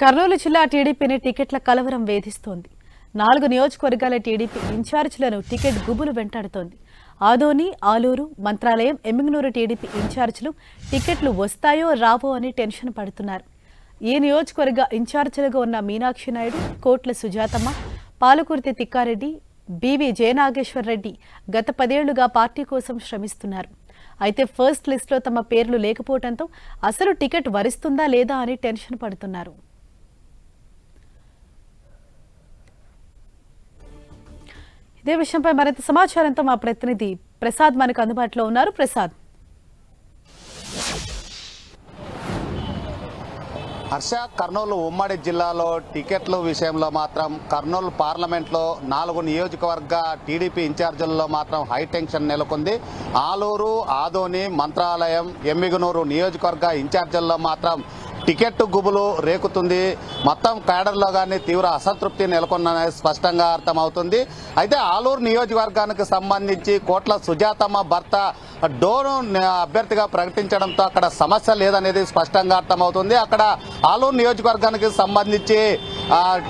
కర్నూలు జిల్లా టీడీపీని టికెట్ల కలవరం వేధిస్తోంది. నాలుగు నియోజకవర్గాల టీడీపీ ఇన్ఛార్జీలను టికెట్ గుబులు వెంటాడుతోంది. ఆదోని ఆలూరు మంత్రాలయం ఎమ్మిగనూరు టీడీపీ ఇన్ఛార్జీలు టికెట్లు వస్తాయో రావో అని టెన్షన్ పడుతున్నారు. ఈ నియోజకవర్గ ఇన్ఛార్జీలుగా ఉన్న మీనాక్షి నాయుడు కోట్ల సుజాతమ్మ పాలకుర్తి తిక్కారెడ్డి బీవీ జయనాగేశ్వర్ రెడ్డి గత పదేళ్ళుగా పార్టీ కోసం శ్రమిస్తున్నారు. అయితే ఫస్ట్ లిస్ట్లో తమ పేర్లు లేకపోవడంతో అసలు టికెట్ వరిస్తుందా లేదా అని టెన్షన్ పడుతున్నారు. ఇదే విషయంపై మరింత సమాచారంతో మా ప్రతినిధి ప్రసాద్ మనకు అందుబాటులో ఉన్నారు. ప్రసాద్. హర్ష కర్నూలు ఉమ్మడి జిల్లాలో టికెట్ల విషయంలో మాత్రం కర్నూలు పార్లమెంట్లో నాలుగు నియోజకవర్గ టీడీపీ ఇన్ఛార్జీల్లో మాత్రం హై టెన్షన్ నెలకొంది. ఆలూరు ఆదోని మంత్రాలయం ఎమ్మిగనూరు నియోజకవర్గ ఇన్ఛార్జీల్లో మాత్రం టికెట్ గుబులు రేకుతుంది. మొత్తం కేడర్లో కానీ తీవ్ర అసంతృప్తి నెలకొన్నది స్పష్టంగా అర్థమవుతుంది. అయితే ఆలూరు నియోజకవర్గానికి సంబంధించి కోట్ల సుజాతమ్మ భర్త డోను అభ్యర్థిగా ప్రకటించడంతో అక్కడ సమస్య లేదనేది స్పష్టంగా అర్థమవుతుంది. అక్కడ ఆలూరు నియోజకవర్గానికి సంబంధించి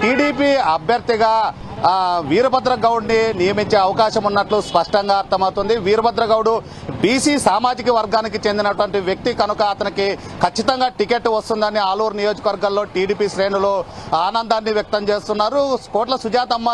టీడీపీ అభ్యర్థిగా వీరభద్ర గౌడ్ని నియమించే అవకాశం ఉన్నట్లు స్పష్టంగా అర్థమవుతుంది. వీరభద్ర గౌడ్ బీసీ సామాజిక వర్గానికి చెందినటువంటి వ్యక్తి కనుక అతనికి ఖచ్చితంగా టికెట్ వస్తుందని ఆలూరు నియోజకవర్గంలో టీడీపీ శ్రేణులు ఆనందాన్ని వ్యక్తం చేస్తున్నారు. కోట్ల సుజాతమ్మ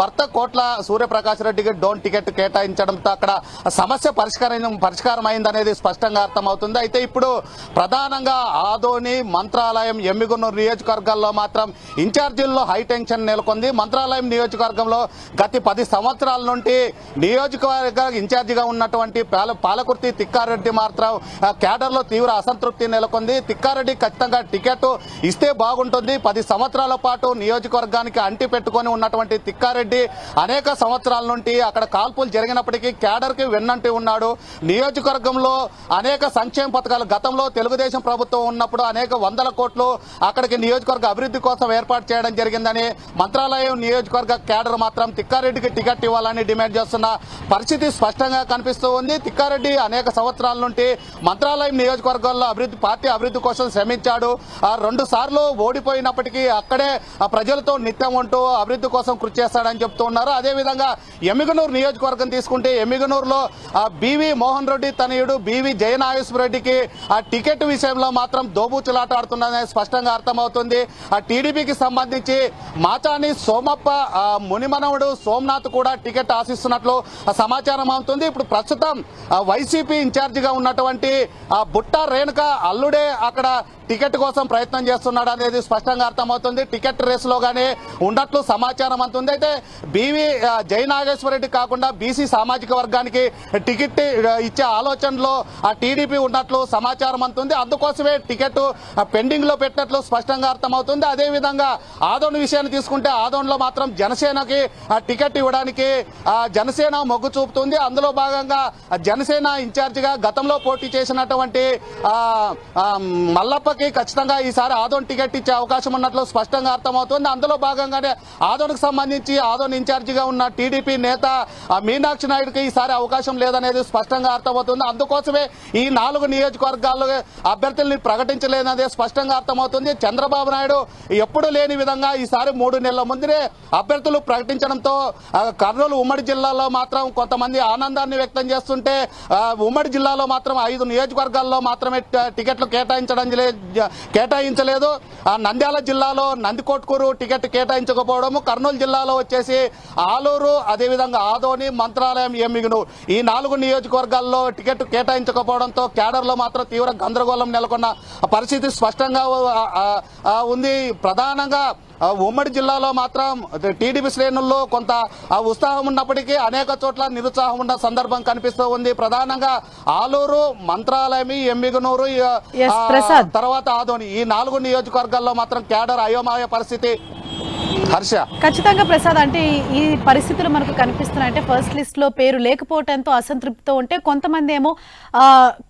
భర్త కోట్ల సూర్యప్రకాష్ రెడ్డికి డోన్ టికెట్ కేటాయించడంతో అక్కడ సమస్య పరిష్కారం పరిష్కారం అయిందనేది స్పష్టంగా అర్థమవుతుంది. అయితే ఇప్పుడు ప్రధానంగా ఆదోని మంత్రాలయం ఎమ్మిగున్నూరు నియోజకవర్గాల్లో మాత్రం ఇన్ఛార్జీల్లో హై టెన్షన్ నెలకొంది. మంత్రాలయం నియోజకవర్గంలో గత పది సంవత్సరాల నుండి నియోజకవర్గ ఇన్ఛార్జిగా ఉన్నటువంటి పాల- పాలకుర్తి తిక్కారెడ్డి మాత్రం ఆ, కేడర్లో తీవ్ర అసంతృప్తి నెలకొంది. తిక్కారెడ్డి ఖచ్చితంగా టికెట్ ఇస్తే బాగుంటుంది. పది సంవత్సరాల పాటు నియోజకవర్గానికి అంటి పెట్టుకొని ఉన్నటువంటి తిక్కారెడ్డి అనేక సంవత్సరాల నుండి అక్కడ కాల్పులు జరిగినప్పటికీ కేడర్కి వెన్నంటి ఉన్నాడు. నియోజకవర్గంలో అనేక సంక్షేమ పథకాలు గతంలో తెలుగుదేశం ప్రభుత్వం ఉన్నప్పుడు అనేక వందల కోట్లు అక్కడికి నియోజకవర్గ అభివృద్ధి కోసం ఏర్పాటు చేయడం జరిగిందని మంత్రాలయం నియోజకవర్గ కేడర్ మాత్రం తిక్కారెడ్డికి టికెట్ ఇవ్వాలని డిమాండ్ చేస్తున్న పరిస్థితి స్పష్టంగా కనిపిస్తూ ఉంది. తిక్కారెడ్డి అనేక సంవత్సరాల నుండి మంత్రాలయం నియోజకవర్గంలో అభివృద్ధి పార్టీ అభివృద్ధి కోసం శ్రమించాడు. ఆ రెండు సార్లు ఓడిపోయినప్పటికీ అక్కడే ఆ ప్రజలతో నిత్యం ఉంటూ అభివృద్ధి కోసం కృషి చేస్తాడని చెప్తూ ఉన్నారు. అదేవిధంగా ఎమ్మిగనూరు నియోజకవర్గం తీసుకుంటే ఎమ్మిగనూరులో ఆ బీవీ మోహన్ రెడ్డి తనయుడు బీవీ జయనాగేశ్వర రెడ్డికి ఆ టికెట్ విషయంలో మాత్రం దోబూచులాట ఆడుతున్నదని స్పష్టంగా అర్థమవుతుంది. ఆ టీడీపీకి సంబంధించి మాచాని సోమప్ప మునిమనవుడు సోమనాథ్ కూడా టికెట్ ఆశిస్తున్నట్లు ఆ సమాచారం అవుతుంది. ఇప్పుడు ప్రస్తుతం వైసీపీ ఇన్ఛార్జిగా ఉన్నటువంటి ఆ బుట్ట రేణుక అల్లుడే అక్కడ టికెట్ కోసం ప్రయత్నం చేస్తున్నాడు అనేది స్పష్టంగా అర్థమవుతుంది. టికెట్ రేసులో గానీ ఉన్నట్లు సమాచారం అంతుంది. అయితే బీవీ జయనాగేశ్వరరెడ్డి జై నాగేశ్వర రెడ్డి కాకుండా బీసీ సామాజిక వర్గానికి టికెట్ ఇచ్చే ఆలోచనలో ఆ టీడీపీ ఉన్నట్లు సమాచారం అంతుంది. అందుకోసమే టికెట్ పెండింగ్లో పెట్టినట్లు స్పష్టంగా అర్థమవుతుంది. అదేవిధంగా ఆదోన్ విషయాన్ని తీసుకుంటే ఆదోన్లో మాత్రం జనసేనకి ఆ టికెట్ ఇవ్వడానికి ఆ, జనసేన మొగ్గు చూపుతుంది. అందులో భాగంగా జనసేన ఇన్ఛార్జిగా గతంలో పోటీ చేసినటువంటి మల్లప్పకి పార్టీకి ఖచ్చితంగా ఈసారి ఆదోన్ టికెట్ ఇచ్చే అవకాశం ఉన్నట్లు స్పష్టంగా అర్థమవుతుంది. అందులో భాగంగానే ఆదోన్కు సంబంధించి ఆదోన్ ఇన్ఛార్జిగా ఉన్న టీడీపీ నేత మీనాక్షి నాయుడుకి ఈసారి అవకాశం లేదనేది స్పష్టంగా అర్థమవుతుంది. అందుకోసమే ఈ నాలుగు నియోజకవర్గాల్లో అభ్యర్థుల్ని ప్రకటించలేదనేది స్పష్టంగా అర్థమవుతుంది. చంద్రబాబు నాయుడు ఎప్పుడు లేని విధంగా ఈసారి మూడు నెలల ముందునే అభ్యర్థులు ప్రకటించడంతో కర్నూలు ఉమ్మడి జిల్లాలో మాత్రం కొంతమంది ఆనందాన్ని వ్యక్తం చేస్తుంటే ఉమ్మడి జిల్లాలో మాత్రం ఐదు నియోజకవర్గాల్లో మాత్రమే టికెట్లు కేటాయించడం కేటాయించలేదు. ఆ నంద్యాల జిల్లాలో నందికొట్కూరు టికెట్ కేటాయించకపోవడము కర్నూలు జిల్లాలో వచ్చేసి ఆలూరు అదేవిధంగా ఆదోని మంత్రాలయం ఎమ్మిగును ఈ నాలుగు నియోజకవర్గాల్లో టికెట్ కేటాయించకపోవడంతో కేడర్లో మాత్రం తీవ్ర గందరగోళం నెలకొన్న పరిస్థితి స్పష్టంగా ఉంది. ప్రధానంగా ఉమ్మడి జిల్లాలో మాత్రం టీడీపీ శ్రేణుల్లో కొంత ఉత్సాహం ఉన్నప్పటికీ అనేక చోట్ల నిరుత్సాహం ఉన్న సందర్భం కనిపిస్తూ ఉంది ప్రధానంగా ఆలూరు మంత్రాలయం ఎమ్మిగనూరు. తర్వాత ఆదోని ఈ నాలుగు నియోజకవర్గాల్లో మాత్రం కేడర్ అయోమయ పరిస్థితి హర్ష. ఖచ్చితంగా ప్రసాద్ అంటే ఈ- పరిస్థితులు మనకు కనిపిస్తున్నాయి అంటే ఫస్ట్ లిస్ట్లో పేరు లేకపోవడంతో అసంతృప్తితో ఉంటే కొంతమంది ఏమో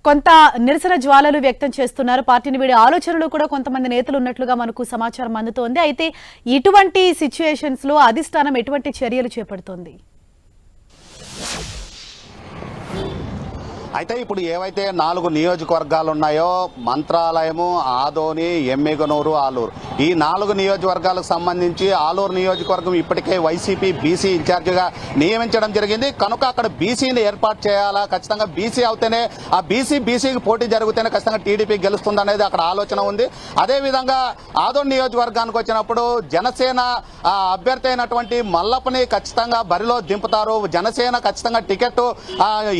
కొంత నిరసన జ్వాలలు వ్యక్తం చేస్తున్నారు. పార్టీని వీడి ఆలోచనలు కూడా కొంతమంది నేతలు ఉన్నట్లుగా మనకు సమాచారం అందుతోంది. అయితే ఇటువంటి సిచ్యుయేషన్స్లో అధిష్టానం ఎటువంటి చర్యలు చేపడుతోంది? అయితే ఇప్పుడు ఏవైతే నాలుగు నియోజకవర్గాలు ఉన్నాయో మంత్రాలయము ఆదోని ఎమ్మిగనూరు ఆలూరు. ఈ నాలుగు నియోజకవర్గాలకు సంబంధించి ఆలూరు నియోజకవర్గం ఇప్పటికే వైసీపీ బీసీ ఇన్ఛార్జిగా నియమించడం జరిగింది. కనుక అక్కడ బీసీని ఏర్పాటు చేయాలా? ఖచ్చితంగా బీసీ అవుతేనే ఆ బీసీ బీసీకి పోటీ జరిగితేనే ఖచ్చితంగా టీడీపీ గెలుస్తుంది అనేది అక్కడ ఆలోచన ఉంది. అదేవిధంగా ఆదోర్ నియోజకవర్గానికి వచ్చినప్పుడు జనసేన అభ్యర్థి అయినటువంటి మల్లప్పని ఖచ్చితంగా బరిలో దింపుతారు. జనసేన ఖచ్చితంగా టికెట్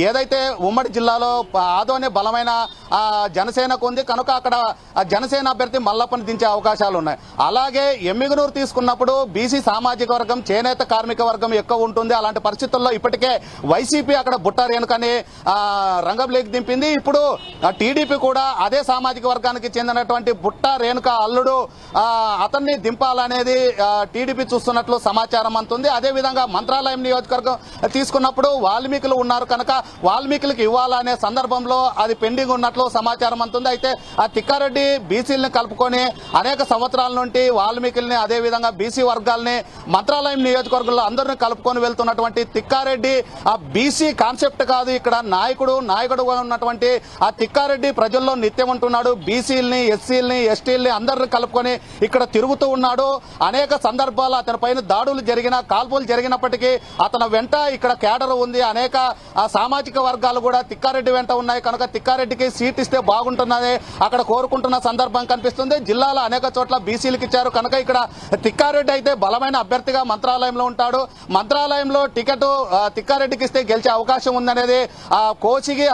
ఏదైతే ఉమ్మడి జిల్లాలో ఆదోనే బలమైన జనసేనకు ఉంది. కనుక అక్కడ జనసేన అభ్యర్థి మల్లప్పని దించే అవకాశాలు ఉన్నాయి అలాగే ఎమ్మిగనూరు తీసుకున్నప్పుడు బీసీ సామాజిక వర్గం చేనేత కార్మిక వర్గం ఎక్కువ ఉంటుంది. అలాంటి పరిస్థితుల్లో ఇప్పటికే వైసీపీ అక్కడ బుట్ట రేణుకని రంగం రంగంలోకి దింపింది. ఇప్పుడు టీడీపీ కూడా అదే సామాజిక వర్గానికి చెందినటువంటి బుట్ట రేణుక అల్లుడు అతన్ని దింపాలనేది టీడీపీ చూస్తున్నట్లు సమాచారం అంతుంది అదే విధంగా మంత్రాలయం నియోజకవర్గం తీసుకున్నప్పుడు వాల్మీకులు ఉన్నారు కనుక వాల్మీకులకు ఇవ్వాలనే సందర్భంలో అది పెండింగ్ ఉన్నట్లు సమాచారం అంతుంది అయితే ఆ తిక్కారెడ్డి బీసీలను కలుపుకొని అనేక సంవత్సరాలు నుండి వాల్మీకుల్ని అదే విధంగా బీసీ వర్గాల్ని మంత్రాలయం నియోజకవర్గంలో అందరిని కలుపుకొని వెళ్తున్నటువంటి తిక్కారెడ్డి ఆ బీసీ కాన్సెప్ట్ కాదు ఇక్కడ నాయకుడు నాయకుడు ఉన్నటువంటి ఆ తిక్కారెడ్డి ప్రజల్లో నిత్యం ఉంటున్నాడు. బీసీలని ఎస్సీలని ఎస్టీలని అందరిని కలుపుకొని ఇక్కడ తిరుగుతూ ఉన్నాడు. అనేక సందర్భాలు అతని పైన దాడులు జరిగిన కాల్పులు జరిగినప్పటికీ అతని వెంట ఇక్కడ కేడర్ ఉంది. అనేక సామాజిక వర్గాలు కూడా తిక్కారెడ్డి వెంట ఉన్నాయి. కనుక తిక్కారెడ్డికి సీట్ ఇస్తే బాగుంటున్నది. అక్కడ కోరుకుంటున్న సందర్భం కనిపిస్తుంది. జిల్లాలో అనేక చోట్ల బీసీలకు ఇచ్చారు. కనుక ఇక్కడ తిక్కారెడ్డి అయితే బలమైన అభ్యర్థిగా మంత్రాలయంలో ఉంటాడు. మంత్రాలయంలో టికెట్ తిక్కారెడ్డికి ఇస్తే గెలిచే అవకాశం ఉందనేది ఆ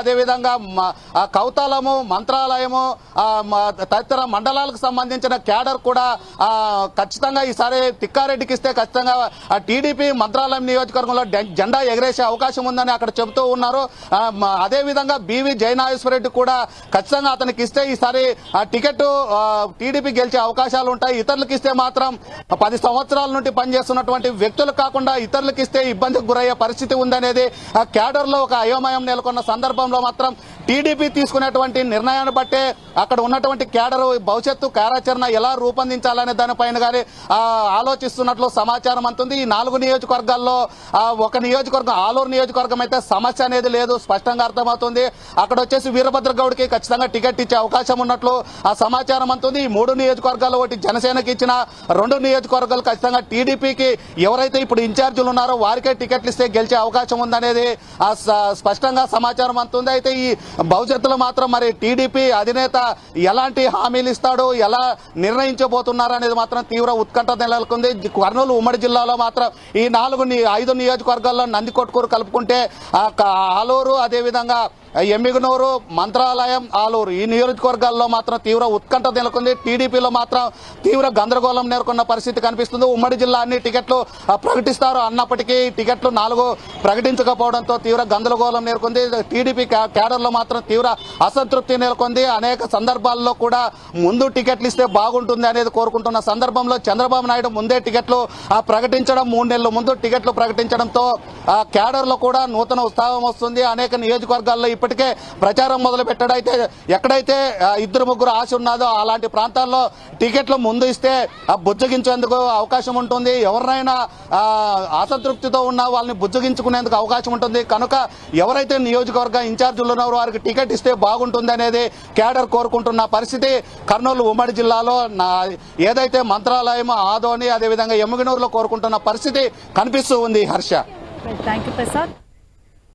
అదేవిధంగా కౌతలము కౌతాలము మంత్రాలయము తదితర మండలాలకు సంబంధించిన క్యాడర్ కూడా ఖచ్చితంగా ఈసారి తిక్కారెడ్డికి ఇస్తే ఖచ్చితంగా టీడీపీ మంత్రాలయం నియోజకవర్గంలో జెండా ఎగరేసే అవకాశం ఉందని అక్కడ చెబుతూ ఉన్నారు. అదేవిధంగా బివి జయనాగేశ్వరరెడ్డి కూడా ఖచ్చితంగా అతనికి ఇస్తే ఈసారి ఆ టికెట్ టీడీపీ గెలిచే అవకాశాలు ఉంటాయి ఇతరులకు ఇస్తే మాత్రం పది సంవత్సరాల నుండి పనిచేస్తున్నటువంటి వ్యక్తులు కాకుండా ఇతరులకు ఇస్తే ఇబ్బందికి గురయ్యే పరిస్థితి ఉందనేది క్యాడర్లో లో ఒక అయోమయం నెలకొన్న సందర్భంలో మాత్రం టీడీపీ తీసుకునేటువంటి నిర్ణయాన్ని బట్టే అక్కడ ఉన్నటువంటి క్యాడర్ భవిష్యత్తు కార్యాచరణ ఎలా రూపొందించాలనే దానిపైన కానీ ఆలోచిస్తున్నట్లు సమాచారం అంతుంది ఈ నాలుగు నియోజకవర్గాల్లో ఒక నియోజకవర్గం ఆలూరు నియోజకవర్గం అయితే సమస్య అనేది లేదు స్పష్టంగా అర్థమవుతుంది. అక్కడ వచ్చేసి వీరభద్ర గౌడ్కి ఖచ్చితంగా టికెట్ ఇచ్చే అవకాశం ఉన్నట్లు ఆ సమాచారం అంతుంది ఈ మూడు నియోజకవర్గాల్లో ఒకటి జనసేనకి ఇచ్చిన రెండు నియోజకవర్గాలు ఖచ్చితంగా టీడీపీకి ఎవరైతే ఇప్పుడు ఇన్ఛార్జీలు ఉన్నారో వారికే టికెట్లు ఇస్తే గెలిచే అవకాశం ఉందనేది ఆ స్పష్టంగా సమాచారం అంతుంది అయితే ఈ భవిష్యత్తులో మాత్రం మరి టీడీపీ అధినేత ఎలాంటి హామీలు ఇస్తాడు ఎలా నిర్ణయించబోతున్నారు అనేది మాత్రం తీవ్ర ఉత్కంఠ నెలకొంది. కర్నూలు ఉమ్మడి జిల్లాలో మాత్రం ఈ నాలుగు ఐదు నియోజకవర్గాల్లో నందికొట్కూరు కలుపుకుంటే ఆ క- ఆలూరు అదేవిధంగా ఎమ్మిగనూరు మంత్రాలయం ఆలూరు. ఈ నియోజకవర్గాల్లో మాత్రం తీవ్ర ఉత్కంఠ నెలకొంది. టీడీపీలో మాత్రం తీవ్ర గందరగోళం నెలకొన్న పరిస్థితి కనిపిస్తుంది. ఉమ్మడి జిల్లా అన్ని టికెట్లు ఆ, ప్రకటిస్తారు. అన్నప్పటికీ టికెట్లు నాలుగు ప్రకటించకపోవడంతో తీవ్ర గందరగోళం నెలకొంది. టీడీపీ క్యా- క్యాడర్లో మాత్రం తీవ్ర అసంతృప్తి నెలకొంది. అనేక సందర్భాల్లో కూడా ముందు టికెట్లు ఇస్తే బాగుంటుంది అనేది కోరుకుంటున్న సందర్భంలో చంద్రబాబు నాయుడు ముందే టికెట్లు ఆ, ప్రకటించడం మూడు నెలల ముందు టికెట్లు ప్రకటించడంతో క్యాడర్లో కూడా నూతన ఉత్సాహం వస్తుంది. అనేక నియోజకవర్గాల్లో ఇప్పటికే ప్రచారం మొదలు పెట్టడైతే ఎక్కడైతే ఇద్దరు ముగ్గురు ఆశ ఉన్నదో అలాంటి ప్రాంతాల్లో టికెట్లు ముందు ఇస్తే బుజ్జగించేందుకు అవకాశం ఉంటుంది. ఎవరినైనా అసంతృప్తితో ఉన్న వాళ్ళని బుజ్జగించుకునేందుకు అవకాశం ఉంటుంది. కనుక ఎవరైతే నియోజకవర్గ ఇన్ఛార్జీలు ఉన్నారో వారికి టికెట్ ఇస్తే బాగుంటుంది అనేది క్యాడర్ కోరుకుంటున్న పరిస్థితి. కర్నూలు ఉమ్మడి జిల్లాలో నా ఏదైతే మంత్రాలయం ఆదోని అదేవిధంగా ఎమ్మగినూరులో కోరుకుంటున్న పరిస్థితి కనిపిస్తూ ఉంది హర్ష. Thank you, Prasad.